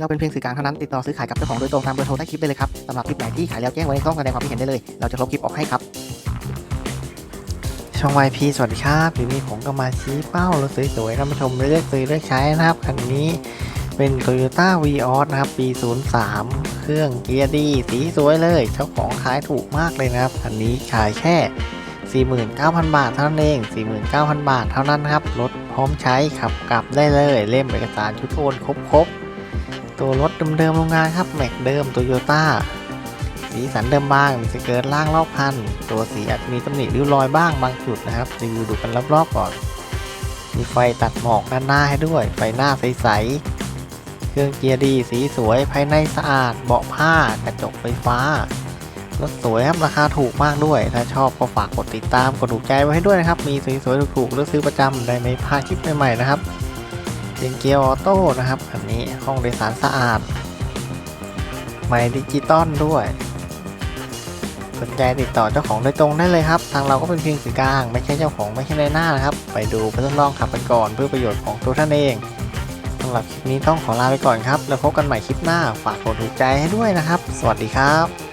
เราเป็นเพียงสื่อกลางเท่านั้นติดต่อซื้อขายกับเจ้าของโดยตรงตามเบอร์โทรใต้คลิปได้เลยครับสำหรับคลิปไหนที่ขายแล้วแจ้งไว้ในช่องแสดงความคิดเห็นได้เลย เราจะลบคลิปออกให้ครับ ช่อง YP สวัสดีครับทีนี้ผมก็มาชี้เป้ารถสวยๆท่านผู้ชมเลือกซื้อเลือกใช้นะครับคันนี้เป็น Toyota Vios นะครับปี 03 เครื่องเกียร์ดีสีสวยเลย เจ้าของขายถูกมากเลยนะครับคันนี้ขายแค่49,000 บาทเท่านั้นเอง 49,000 บาทเท่านั้นครับ รถพร้อมใช้ขับกลับได้เลย เล่มเอกสารชุดโอนครบๆ ตัวรถเดิมๆโรงงานครับแม็กเดิมโตโยต้าสีสันเดิมบางมีสเกิร์ตล่างรอบคัน ตัวสีอาจมีตำหนิริ้วรอยบ้างบางจุดนะครับรีวิวดูกันรอบๆก่อน มีไฟตัดหมอกด้านหน้าให้ด้วย ไฟหน้าใสๆ เครื่องเกียร์ดีสีสวยภายในสะอาด เบาะผ้ากระจกไฟฟ้ารถสวยครับราคาถูกมากด้วย ถ้าชอบก็ฝากกดติดตามกดถูกใจไว้ให้ด้วยนะครับ มีสวยๆถูกๆเลือกซื้อประจำได้ไม่พลาดคลิปใหม่ๆนะครับ เป็นเกียร์ออโต้นะครับ อันนี้ห้องโดยสารสะอาด ไมค์ดิจิตอลด้วย สนใจติดต่อเจ้าของโดยตรงได้เลยครับ ทางเราก็เป็นเพียงสื่อกลาง ไม่ใช่เจ้าของไม่ใช่ในหน้านะครับ ไปดูไปทดลองขับกันก่อนเพื่อประโยชน์ของตัวท่านเองสำหรับคลิปนี้ต้องขอลาไปก่อนครับ แล้วพบกันใหม่คลิปหน้า ฝากกดถูกใจให้ด้วยนะครับ สวัสดีครับ